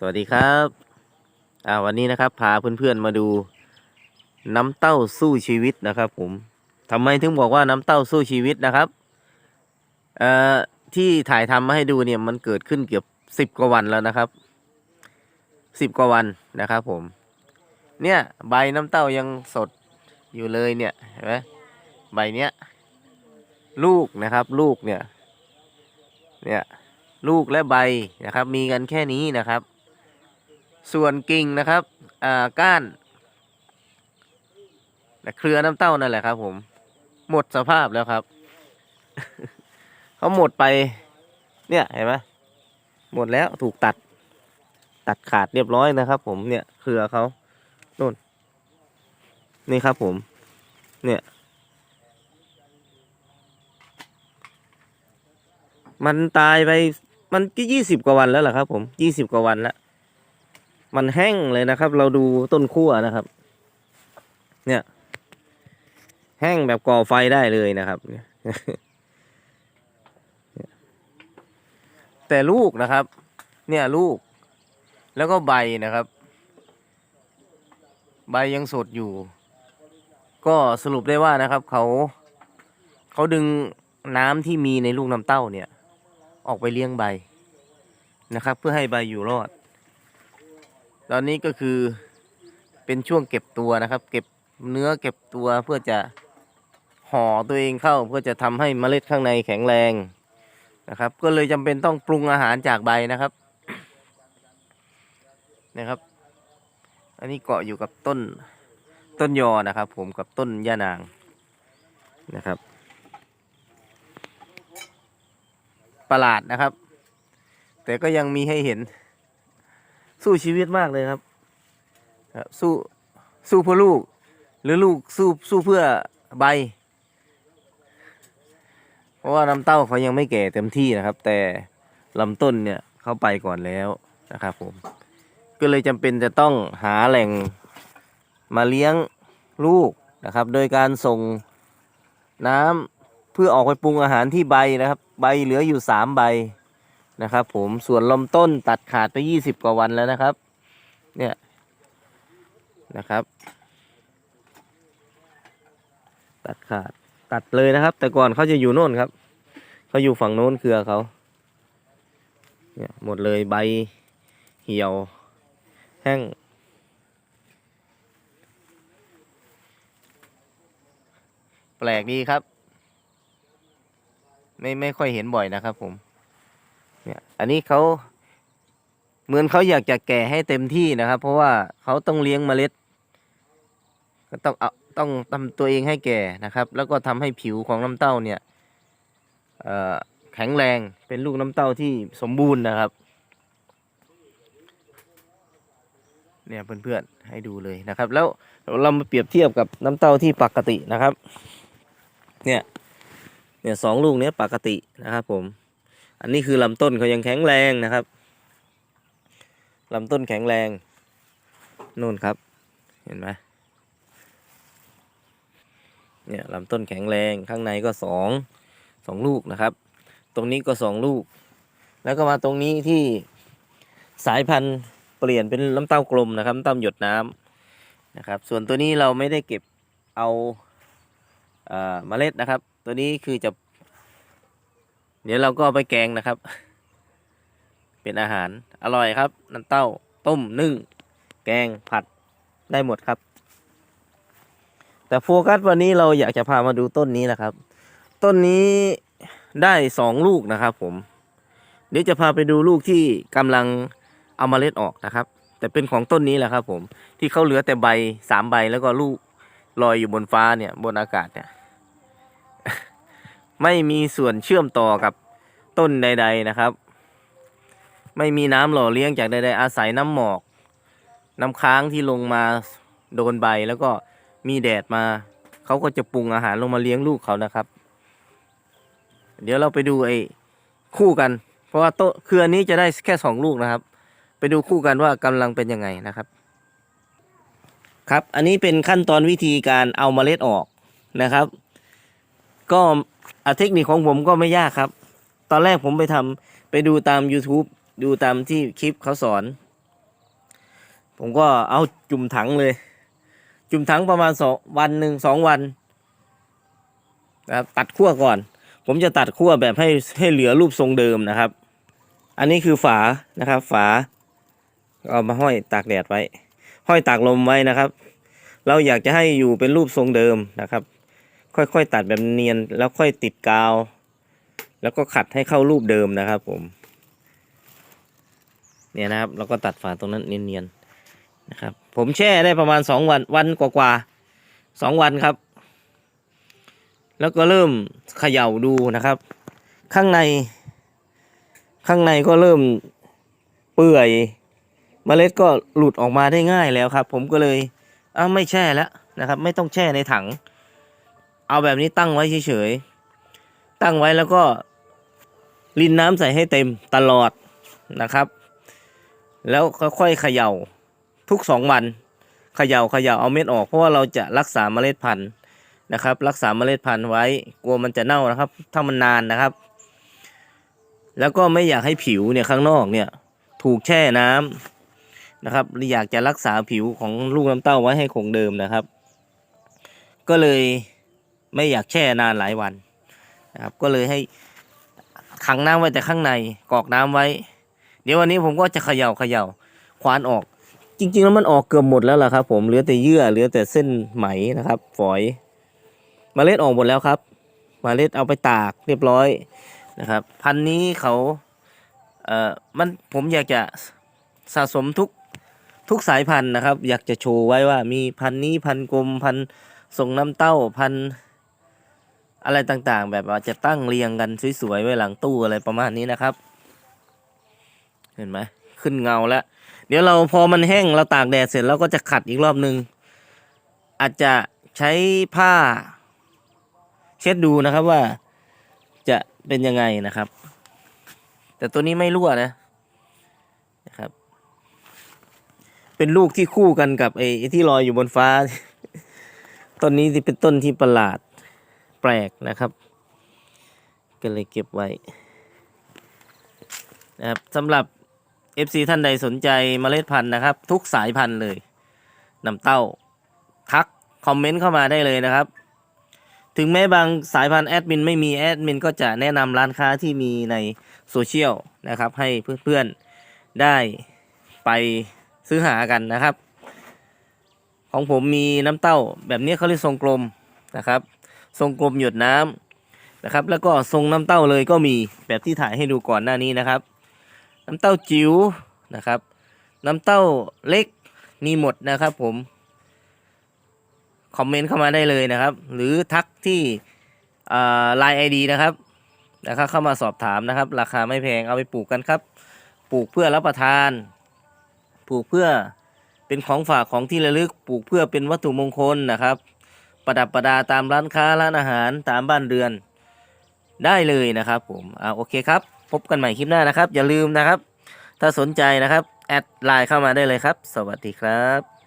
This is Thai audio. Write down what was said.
สวัสดีครับอ่าวันนี้นะครับพาเพื่อนๆมาดูน้ำเต้าสู้ชีวิตนะครับผมทำไมถึงบอกว่าน้ำเต้าสู้ชีวิตนะครับเอ่อที่ถ่ายทำมาให้ดูเนี่ยมันเกิดขึ้นเกือบสิบกว่าวันแล้วนะครับสิบกว่าวันนะครับผม เนี่ยใบน้ำเต้ายังสดอยู่เลยเนี่ยเห็นไหมใบเนี้ยลูกนะครับลูกเนี่ยเนี่ยลูกและใบนะครับ มีกันแค่นี้นะครับ ส่วนกิ่งนะครับอ่าก้านและเครือน้ำเต้านั่นแหละครับ ผม หมดสภาพแล้วครับ เขาหมดไป เนี่ยเห็นไหมหมดแล้วถูกตัด ตัดขาดเรียบร้อยนะครับ ผมเนี่ยเครือเขาโน่นนี่ครับ ผม เนี่ยมันตายไปมันก็ยี่สิบกว่าวันแล้วล่ะครับ ผมยี่สิบกว่าวันแล้ว มันแห้งเลยนะครับ เราดูต้นขั้วนะครับ เนี่ย แห้งแบบก่อไฟได้เลยนะครับแต่ลูกนะครับ เนี่ยลูก แล้วก็ใบนะครับ ใบยังสดอยู่ ก็สรุปได้ว่านะครับ เขาเขาดึงน้ำที่มีในลูกน้ำเต้าเนี่ย ออกไปเลี้ยงใบนะครับ เพื่อให้ใบอยู่รอด ตอนนี้ก็คือเป็นช่วงเก็บตัวนะครับ เก็บเนื้อเก็บตัวเพื่อจะห่อตัวเองเข้าเพื่อจะทำให้เมล็ดข้างในแข็งแรงนะครับ ก็เลยจำเป็นต้องปรุงอาหารจากใบนะครับนะครับ อันนี้เกาะอยู่กับต้นต้นยอนะครับ ผมกับต้นย่านางนะครับประหลาดนะครับ แต่ก็ยังมีให้เห็น สู้ชีวิตมากเลยครับสู้สู้เพื่อลูก หรือลูกสู้สู้เพื่อใบ เพราะว่าลำเต้าเขายังไม่แก่เต็มที่นะครับ แต่ลำต้นเนี่ยเขาไปก่อนแล้วนะครับผม ก็เลยจำเป็นจะต้องหาแหล่งมาเลี้ยงลูกนะครับ โดยการส่งน้ำเพื่อออกไปปรุงอาหารที่ใบนะครับ ใบเหลืออยู่สามใบ นะครับ ผมส่วนลำต้นตัดขาดไปยี่สิบกว่าวันแล้วนะครับ เนี่ยนะครับ ตัดขาดตัดเลยนะครับ แต่ก่อนเขาจะอยู่โน่นครับเขาอยู่ฝั่งโน้นเครือเขาเนี่ยหมดเลยใบเหี่ยว แห้งแปลกดีครับ ไม่ไม่ค่อยเห็นบ่อยนะครับผม เนี่ยอันนี้เขาเหมือนเขาอยากจะแก่ให้เต็มที่นะครับ เพราะว่าเขาต้องเลี้ยงเมล็ด ก็ต้องเอาต้องทำตัวเองให้แก่นะครับ แล้วก็ทำให้ผิวของน้ำเต้าเนี่ยแข็งแรงเป็นลูกน้ำเต้าที่สมบูรณ์นะครับ เนี่ยเพื่อนๆให้ดูเลยนะครับ แล้วเรามาเปรียบเทียบกับน้ำเต้าที่ปกตินะครับ เนี่ยเนี่ยสองลูกเนี้ยปกตินะครับผม อันนี้คือลำต้นเขายังแข็งแรงนะครับลำต้นแข็งแรงนู่นครับ เห็นไหมเนี่ยลำต้นแข็งแรงข้างในก็สองสองลูกนะครับ ตรงนี้ก็สองลูก แล้วก็มาตรงนี้ที่สายพันธุ์เปลี่ยนเป็นลำเต้ากลมนะครับน้ำเต้าหยดน้ำนะครับ ส่วนตัวนี้เราไม่ได้เก็บเอาเอ่อเมล็ดนะครับ ตัวนี้คือจะ ดี๋ยวเราก็เอาไปแกงนะครับ เป็นอาหารอร่อยครับน้ำเต้าต้มนึ่ง แกงผัดได้หมดครับ แต่โฟกัสวันนี้เราอยากจะพามาดูต้นนี้นะครับ ต้นนี้ได้สองลูกนะครับ ผม เดี๋ยวจะพาไปดูลูกที่กำลังเอามาเล็ดออกนะครับ แต่เป็นของต้นนี้แหละครับ ผมที่เขาเหลือแต่ใบสามใบแล้วก็ลูกลอยอยู่บนฟ้าเนี่ยบนอากาศเนี่ย ไม่มีส่วนเชื่อมต่อกับต้นใด ๆนะครับ ไม่มีน้ำหล่อเลี้ยงจากใด ๆ อาศัยน้ำหมอก น้ำค้างที่ลงมาโดนใบแล้วก็มีแดดมาเขาก็จะปรุงอาหารลงมาเลี้ยงลูกเขานะครับ เดี๋ยวเราไปดูไอ้คู่กัน เพราะว่าโตะเครือนี้จะได้แค่สองลูกนะครับ ไปดูคู่กันว่ากำลังเป็นยังไงนะครับ ครับ อันนี้เป็นขั้นตอนวิธีการเอาเมล็ดออกนะครับ ก็ เทคนิคของผมก็ไม่ยากครับ ตอนแรกผมไปทำไปดูตาม YouTube ดูตามที่คลิปเขาสอน ผมก็เอาจุ่มถังเลย จุ่มถังประมาณสองวันหนึ่งสองวันนะครับตัดขั้วก่อน ผมจะตัดขั้วแบบให้ให้เหลือรูปทรงเดิมนะครับ อันนี้คือฝานะครับ ฝาเอามาห้อยตากแดดไว้ ห้อยตากลมไว้นะครับ เราอยากจะให้อยู่เป็นรูปทรงเดิมนะครับ ค่อยๆ ตัดแบบเนียนแล้วค่อยติดกาว แล้วก็ขัดให้เข้ารูปเดิมนะครับผม เนี่ยนะครับเราก็ตัดฝาตรงนั้นเนียนๆนะครับ ผมแช่ได้ประมาณสองวันวันกว่าๆสองวันครับ แล้วก็เริ่มเขย่าดูนะครับ ข้างใน ข้างในก็เริ่มเปื่อยเมล็ดก็หลุดออกมาได้ง่ายแล้วครับ ผมก็เลยอ้าไม่แช่แล้วนะครับ ไม่ต้องแช่ในถัง เอาแบบนี้ตั้งไว้เฉยๆ ตั้งไว้แล้วก็รินน้ำใส่ให้เต็มตลอดนะครับ แล้วค่อยๆเขย่าทุกสองวันเขย่าเขย่าเอาเม็ดออก เพราะว่าเราจะรักษาเมล็ดพันธุ์นะครับ รักษาเมล็ดพันธุ์ไว้กลัวมันจะเน่านะครับ ถ้ามันนานนะครับ แล้วก็ไม่อยากให้ผิวเนี่ยข้างนอกเนี่ยถูกแช่น้ำนะครับอยากจะรักษาผิวของลูกน้ำเต้าไว้ให้คงเดิมนะครับ ก็เลย ไม่อยากแช่นานหลายวันนะครับก็เลยให้ขังน้ำไว้แต่ข้างในกอกน้ำไว้ เดี๋ยววันนี้ผมก็จะเขย่าเขย่าควานออก จริง ๆ แล้วมันออกเกือบหมดแล้วล่ะครับ ผมเหลือแต่เยื่อเหลือแต่เส้นไหมนะครับ ฝอยเมล็ดออกหมดแล้วครับเมล็ดเอาไปตากเรียบร้อยนะครับ พันธุ์นี้เขาเอ่อมันผมอยากจะสะสมทุกทุกสายพันธุ์นะครับ อยากจะโชว์ไว้ว่ามีพันธุ์นี้พันธุ์กลมพันธุ์ส่งน้ำเต้าพันธุ์ อะไรต่างๆ แบบว่าจะตั้งเรียงกันสวยๆไว้หลังตู้อะไรประมาณนี้นะครับ เห็นไหมขึ้นเงาแล้ว เดี๋ยวเราพอมันแห้งเราตากแดดเสร็จเราก็จะขัดอีกรอบหนึ่งอาจจะใช้ผ้า เช็ดดูนะครับว่าจะเป็นยังไงนะครับ แต่ตัวนี้ไม่รั่วนะนะครับ เป็นลูกที่คู่กันกับไอ้ที่ลอยอยู่บนฟ้า ต้นนี้ที่เป็นต้นที่ประหลาด ปลกนะครับ ก็เลยเก็บไว้นะครับสำหรับ FC ท่านใดสนใจเมล็ดพันธุ์นะครับ ทุกสายพันธุ์เลยนำเต้าทักคอมเมนต์เข้ามาได้เลยนะครับ ถึงแม้บางสายพันธุ์แอดมินไม่มีแอดมินก็จะแนะนำร้านค้าที่มีในโซเชียลนะครับ ให้เพื่อนๆได้ไปซื้อหากันนะครับ ของผมมีน้ำเต้าแบบนี้เขาเรียกทรงกลมนะครับ ทรงกลมหยดน้ำนะครับ แล้วก็ทรงน้ำเต้าเลยก็มีแบบที่ถ่ายให้ดูก่อนหน้านี้นะครับ น้ำเต้าจิ๋วนะครับ น้ำเต้าเล็กมีหมดนะครับ ผมคอมเมนต์เข้ามาได้เลยนะครับ หรือทักที่ไลน์ไอดีนะครับนะครับเข้ามาสอบถามนะครับ ราคาไม่แพงเอาไปปลูกกันครับ ปลูกเพื่อรับประทาน ปลูกเพื่อเป็นของฝากของที่ระลึก ปลูกเพื่อเป็นวัตถุมงคลนะครับ ประดับประดาตามร้านค้าร้านอาหารตามบ้านเรือนได้เลยนะครับผมอ่าโอเคครับ พบกันใหม่คลิปหน้านะครับ อย่าลืมนะครับ ถ้าสนใจนะครับ แอดไลน์เข้ามาได้เลยครับ สวัสดีครับ